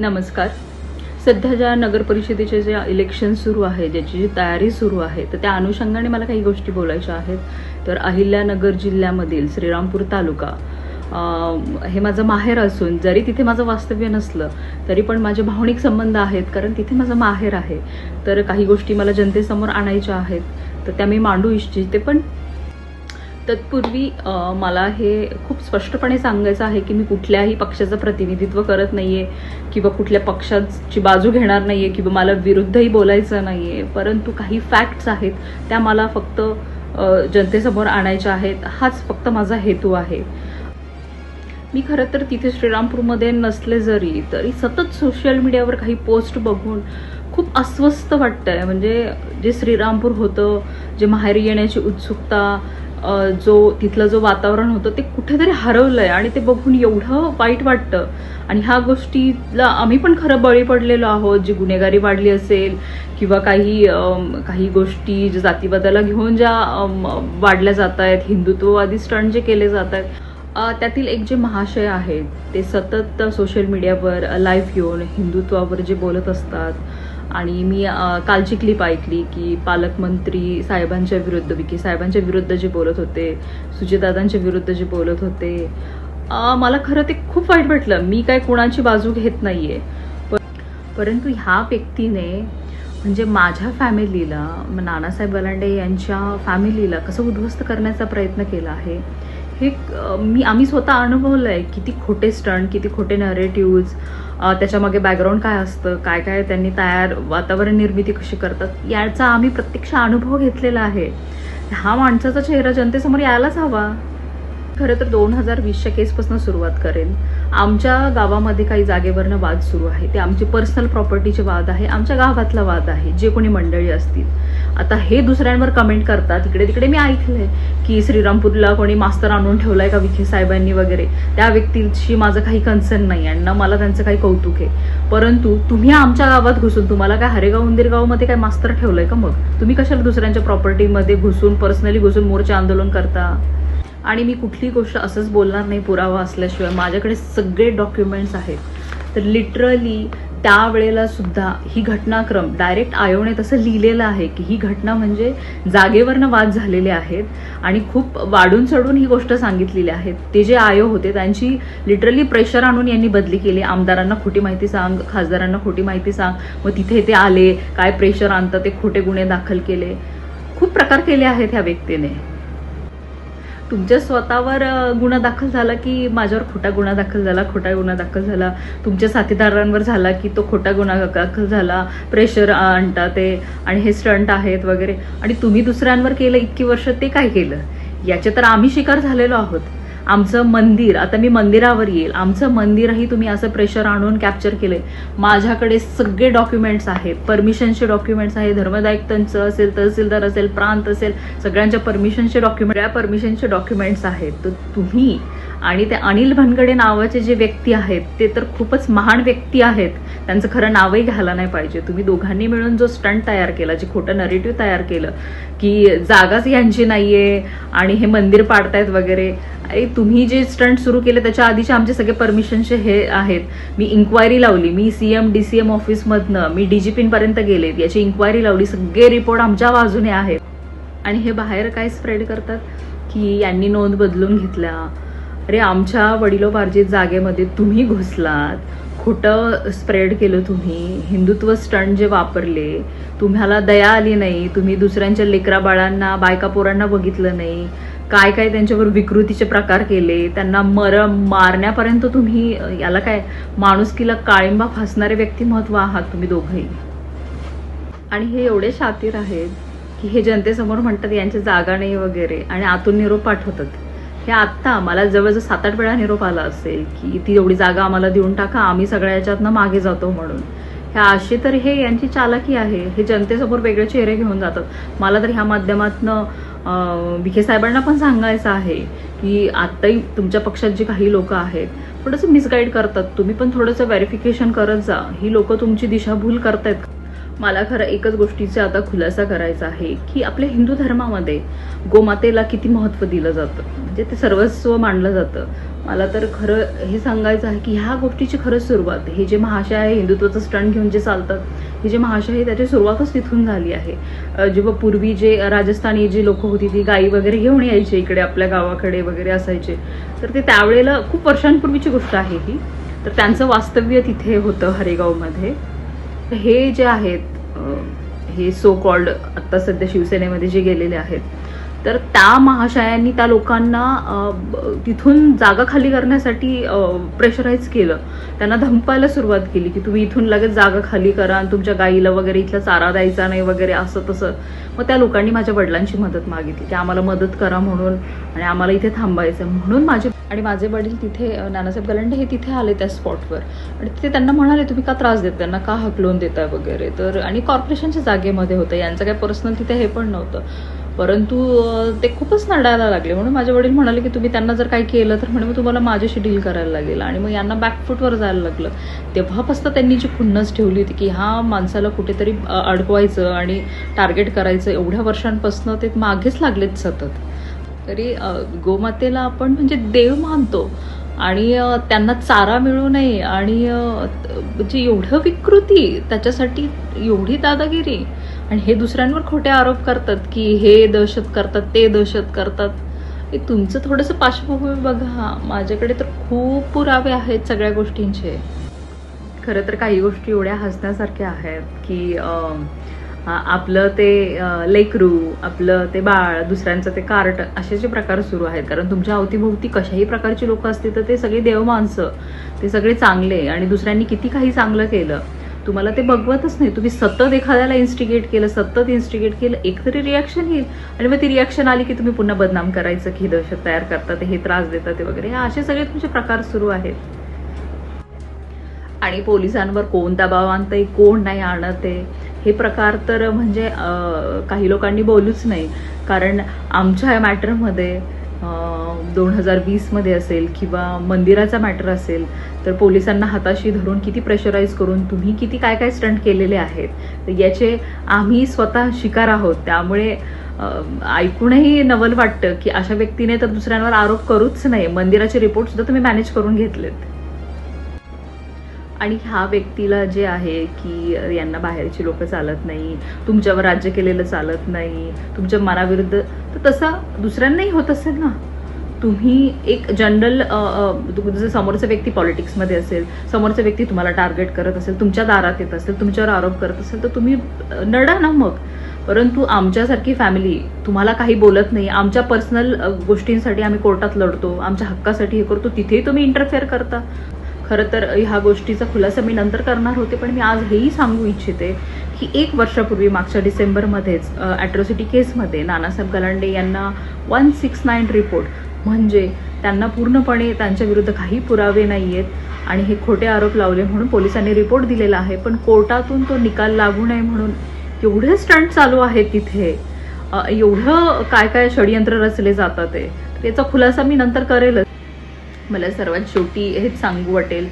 नमस्कार. सध्या ज्या नगर परिषदेचे जे इलेक्शन सुरू आहे ज्याची जी तयारी सुरू आहे तर त्या अनुषंगाने मला काही गोष्टी बोलायच्या आहेत. तर अहिल्यानगर जिल्ह्यामधील श्रीरामपूर तालुका हे माझं माहेर असून जरी तिथे माझं वास्तव्य नसलं तरी पण माझे भावनिक संबंध आहेत कारण तिथे माझं माहेर आहे. तर काही गोष्टी मला जनतेसमोर आणायच्या आहेत तर त्या मी मांडू इच्छिते पण तत्पूर्वी मला हे खूप स्पष्टपणे सांगायचं आहे की मी कुठल्याही पक्षाचं प्रतिनिधित्व करत नाही आहे किंवा कुठल्या पक्षाची बाजू घेणार नाही आहे किंवा मला विरुद्धही बोलायचं नाही आहे परंतु काही फॅक्ट्स आहेत त्या मला फक्त जनतेसमोर आणायच्या आहेत. हाच फक्त माझा हेतू आहे. मी खरं तर तिथे श्रीरामपूरमध्ये नसले जरी तरी सतत सोशल मीडियावर काही पोस्ट बघून खूप अस्वस्थ वाटतंय. म्हणजे जे श्रीरामपूर होतं जे माहेरी येण्याची उत्सुकता जो तिथलं जो वातावरण होतं ते कुठेतरी हरवलं आहे आणि ते बघून एवढं वाईट वाटतं. आणि ह्या गोष्टीला आम्ही पण खरं बळी पडलेलो आहोत. जी गुन्हेगारी वाढली असेल किंवा काही काही गोष्टी ज्या जातीवादाला घेऊन ज्या वाढल्या जात आहेत हिंदुत्ववादी स्टंट जे केले जात आहेत त्यातील एक जे महाशय आहेत ते सतत सोशल मीडियावर लाईव्ह येऊन हिंदुत्वावर जे बोलत असतात आणि मी कालची क्लिप ऐकली की पालकमंत्री साहेबांच्या विरुद्ध विकी साहेबांच्या विरुद्ध जे बोलत होते सुजितदादांच्या विरुद्ध जे बोलत होते मला खरं ते खूप वाईट वाटलं. मी काय कुणाची बाजू घेत नाहीये. परंतु ह्या व्यक्तीने म्हणजे माझ्या फॅमिलीला नानासाहेब गलांडे यांच्या फॅमिलीला कसं उद्ध्वस्त करण्याचा प्रयत्न केला आहे हे मी आम्ही स्वतः अनुभवलं आहे किती खोटे स्टंट किती खोटे नरेटिव्ज त्याच्यामागे बॅकग्राऊंड काय असतं काय काय त्यांनी तयार वातावरण निर्मिती कशी करतात याचा आम्ही प्रत्यक्ष अनुभव घेतलेला आहे. हा माणसाचा चेहरा जनतेसमोर यायलाच हवा. खरं तर दोन हजार वीसच्या केसपासून सुरुवात करेन आमच्या गावामध्ये काही जागेवरनं वाद सुरू आहे. ते आमचे पर्सनल प्रॉपर्टीचे वाद आहे आमच्या गावातला वाद आहे जे कोणी मंडळी असतील. आता हे दुसऱ्यांवर कमेंट करतात. इकडे तिकडे मी ऐकलंय की श्रीरामपूरला कोणी मास्तर आणून ठेवलाय का विखे साहेबांनी वगैरे? त्या व्यक्तीशी माझं काही कन्सर्न नाही आणि ना मला त्यांचं काही कौतुक आहे. परंतु तुम्ही आमच्या गावात घुसून तुम्हाला काय हरेगाव उंदिरगावमध्ये काय मास्तर ठेवलंय का मग? तुम्ही कशाला दुसऱ्यांच्या प्रॉपर्टीमध्ये घुसून पर्सनली घुसून मोर्चा आंदोलन करता? आणि मी कुठली गोष्ट असंच बोलणार नाही पुरावा असल्याशिवाय. माझ्याकडे सगळे डॉक्युमेंट्स आहेत. तर लिटरली त्यावेळेला सुद्धा ही घटनाक्रम डायरेक्ट आयोने तसं लिहिलेलं आहे की ही घटना म्हणजे जागेवरनं वाद झालेले आहेत आणि खूप वाढून चढून ही गोष्ट सांगितलेली आहे. ते जे आयो होते त्यांची लिटरली प्रेशर आणून यांनी बदली केली. आमदारांना खोटी माहिती सांग खासदारांना खोटी माहिती सांग. मग तिथे ते आले काय प्रेशर आणतं ते खोटे गुन्हे दाखल केले. खूप प्रकार केले आहेत ह्या व्यक्तीने. तुमच्या स्वतःवर गुन्हा दाखल झाला की माझ्यावर खोटा गुन्हा दाखल झाला खोटा गुन्हा दाखल झाला? तुमच्या साथीदारांवर झाला की तो खोटा गुन्हा दाखल झाला? प्रेशर आणता ते आणि हे स्टंट आहेत वगैरे. आणि तुम्ही दुसऱ्यांवर केलं इतकी वर्ष ते काय केलं? याचे तर आम्ही शिकार झालेलो आहोत. आमचं मंदिर आता मी मंदिरावर येईल. आमचं मंदिरही तुम्ही असं प्रेशर आणून कॅप्चर केले माझ्याकडे सगळे डॉक्युमेंट्स आहेत. परमिशनचे डॉक्युमेंट्स आहेत. त्यांचं असेल तहसीलदार असेल प्रांत असेल सगळ्यांच्या परमिशनचे डॉक्युमेंट या परमिशनचे डॉक्युमेंट्स आहेत. तर तुम्ही आणि ते अनिल भनगडे नावाचे जे व्यक्ती आहेत ते तर खूपच महान व्यक्ती आहेत. त्यांचं खरं नावही घ्यायला नाही पाहिजे. तुम्ही दोघांनी मिळून जो स्टंट तयार केला जे खोटं नरेटिव्ह तयार केलं की जागाच यांची नाहीये आणि हे मंदिर पाडतायत वगैरे. अरे तुम्ही जे स्टंट सुरू केले त्याच्या आधीचे आमचे सगळे परमिशनचे हे आहेत. मी इन्क्वायरी लावली. मी C M D C M ऑफिसमधनं मी डीजीपींपर्यंत गेले याची इन्क्वायरी लावली. सगळे रिपोर्ट आमच्या बाजूने आहेत. आणि हे बाहेर काय स्प्रेड करतात? की यांनी नोंद बदलून घेतल्या. अरे आमच्या वडिलोपार्जित जागेमध्ये तुम्ही घुसलात. खोटं स्प्रेड केलं तुम्ही. हिंदुत्व स्टंट जे वापरले तुम्हाला दया आली नाही. तुम्ही दुसऱ्यांच्या लेकरा बाळांना बायका पोरांना बघितलं नाही. काय काय त्यांच्यावर विकृतीचे प्रकार केले त्यांना मर मारण्यापर्यंत तुम्ही याला काय माणुसकीला काळिंबा फासणारे व्यक्तिमत्व आहात तुम्ही दोघंही. आणि हे एवढे शातीर आहेत की हे जनतेसमोर म्हणतात यांची जागा नाही वगैरे आणि आतून निरोप पाठवतात. हे आत्ता मला जवळजवळ सात आठ वेळा निरोप आला असेल की ती एवढी जागा आम्हाला देऊन टाका आम्ही सगळ्या याच्यातनं मागे जातो म्हणून. ह्या अशी तर हे यांची चालाकी आहे. हे जनतेसमोर वेगळे चेहरे घेऊन जातात. मला तर ह्या माध्यमातनं विखे साहेबांना पण सांगायचं आहे की आत्ताही तुमच्या पक्षात जे काही लोक आहेत थोडंसं मिसगाईड करतात. तुम्ही पण थोडंसं व्हेरिफिकेशन करत जा. ही लोक तुमची दिशाभूल करतायत. मला खरं एकच गोष्टीचा आता खुलासा करायचा आहे की आपल्या हिंदू धर्मामध्ये गोमातेला किती महत्त्व दिलं जातं? म्हणजे ते सर्वस्व मानलं जातं. मला तर खरं हे सांगायचं आहे की ह्या गोष्टीची खरंच सुरुवात हे जे महाशय आहे हिंदुत्वाचं स्टंट घेऊन जे चालतात हे जे महाशय आहे त्याची सुरुवातच तिथून झाली आहे. जेव्हा पूर्वी जे राजस्थानी जी लोक होती ती गाई वगैरे घेऊन यायचे इकडे आपल्या गावाकडे वगैरे असायचे. तर ते त्यावेळेला खूप वर्षांपूर्वीची गोष्ट आहे ही. तर त्यांचं वास्तव्य तिथे होतं हरेगावमध्ये. हे जे आहेत हे सो कॉल्ड आत्ता सध्या शिवसेनेमध्ये जे गेलेले आहेत तर त्या महाशयांनी त्या लोकांना तिथून जागा खाली करण्यासाठी प्रेशराईज केलं त्यांना धमकायला सुरुवात केली की तुम्ही इथून लगेच जागा खाली करा आणि तुमच्या गाईला वगैरे इथला चारा द्यायचा नाही वगैरे असं तसं मग त्या लोकांनी माझ्या वडिलांची मदत मागितली की आम्हाला मदत करा म्हणून आणि आम्हाला इथे थांबायचं आहे. म्हणून माझे आणि माझे वडील तिथे नानासाहेब गलांडे हे तिथे आले त्या स्पॉटवर आणि तिथे त्यांना म्हणाले तुम्ही का त्रास देत? त्यांना का हकलून देताय वगैरे? तर आणि कॉर्पोरेशनच्या जागेमध्ये होतं. यांचं काय पर्सनल तिथे हे पण नव्हतं. परंतु ते खूपच नडायला लागले. म्हणून माझे वडील म्हणाले की तुम्ही त्यांना जर काही केलं तर म्हणे मग तुम्हाला माझ्याशी डील करायला लागेल. आणि मग यांना बॅकफूटवर जायला लागलं. तेव्हापासून त्यांनी जी खुन्नस ठेवली होती की ह्या माणसाला कुठेतरी अडकवायचं आणि टार्गेट करायचं एवढ्या वर्षांपासून ते मागेच लागलेत सतत. तरी गोमातेला आपण म्हणजे देव मानतो. आणि त्यांना चारा मिळू नये आणि म्हणजे एवढं विकृती त्याच्यासाठी एवढी दादागिरी. आणि हे दुसऱ्यांवर खोटे आरोप करतात की हे दहशत करतात ते दहशत करतात. हे तुमचं थोडंसं पार्श्वभूमी बघा. माझ्याकडे तर खूप पुरावे आहेत सगळ्या गोष्टींचे. खरं तर काही गोष्टी एवढ्या हसण्यासारख्या आहेत की आ- आपलं ते लेकरू आपलं ते बाळ दुसऱ्यांचं ते कार्ट असे जे प्रकार सुरू आहेत. कारण तुमच्या अवतीभोवती कशाही प्रकारची लोक असतील तर ते सगळे देव माणसं ते सगळे चांगले आणि दुसऱ्यांनी किती काही चांगलं केलं तुम्हाला ते बघवतच नाही. तुम्ही सतत एखाद्याला इन्स्टिगेट केलं सतत इन्स्टिगेट केलं एक तरी रिॲक्शन येईल. आणि मग ती रिॲक्शन आली की तुम्ही पुन्हा बदनाम करायचं की दहशत तयार करतात हे त्रास देतात ते वगैरे. असे सगळे तुमचे प्रकार सुरू आहेत. आणि पोलिसांवर कोण दबाव आणतंय कोण नाही आणत आहे हे प्रकार तर म्हणजे काही लोकांनी बोलूच नाही. कारण आमच्या या मॅटरमध्ये दोन हजार वीसमध्ये असेल किंवा मंदिराचा मॅटर असेल तर पोलिसांना हाताशी धरून किती प्रेशराईज करून तुम्ही किती काय काय स्टंट केलेले आहेत तर याचे आम्ही स्वतः शिकार आहोत. त्यामुळे ऐकूनही नवल वाटतं की अशा व्यक्तीने तर दुसऱ्यांवर आरोप करूच नाही. मंदिराचे रिपोर्टसुद्धा तुम्ही मॅनेज करून घेतलेत. आणि ह्या व्यक्तीला जे आहे की यांना बाहेरची लोक चालत नाही तुमच्यावर राज्य केलेलं चालत नाही तुमच्या मनाविरुद्ध तर तसा दुसऱ्यांनाही होत असेल ना? तुम्ही एक जनरल जर समोरचा व्यक्ती पॉलिटिक्समध्ये असेल समोरचा व्यक्ती तुम्हाला टार्गेट करत असेल तुमच्या दारात येत असेल तुमच्यावर आरोप करत असेल तर तुम्ही नडा ना मग. परंतु आमच्यासारखी फॅमिली तुम्हाला काही बोलत नाही आमच्या पर्सनल गोष्टींसाठी आम्ही कोर्टात लढतो आमच्या हक्कासाठी हे करतो तिथेही तुम्ही इंटरफेअर करता. खरं तर ह्या गोष्टीचा खुलासा मी नंतर करणार होते पण मी आज हेही सांगू इच्छिते की एक वर्षापूर्वी मागच्या डिसेंबरमध्येच ॲट्रॉसिटी केसमध्ये नानासाहेब गलांडे यांना वन सिक्स नाईन रिपोर्ट म्हणजे त्यांना पूर्णपणे त्यांच्या विरुद्ध काही पुरावे नाही आहेत आणि हे खोटे आरोप लावले म्हणून पोलिसांनी रिपोर्ट दिलेला आहे पण कोर्टातून तो निकाल लागू नये म्हणून एवढे स्टंट चालू आहेत तिथे एवढं काय काय षडयंत्र रचले जातात ते याचा खुलासा मी नंतर करेलच. मला सर्वात शेवटी हेच सांगू वाटेल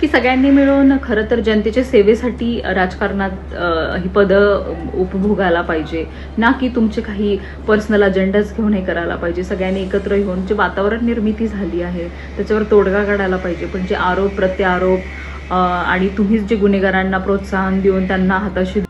की सगळ्यांनी मिळून खरं तर जनतेच्या सेवेसाठी राजकारणात ही पदं उपभोगायला पाहिजे. ना की तुमचे काही पर्सनल अजेंडाच घेऊन हे करायला पाहिजे. सगळ्यांनी एकत्र येऊन जे वातावरण निर्मिती झाली आहे त्याच्यावर तोडगा काढायला पाहिजे. पण जे आरोप प्रत्यारोप आणि तुम्हीच जे गुन्हेगारांना प्रोत्साहन देऊन त्यांना हाताशी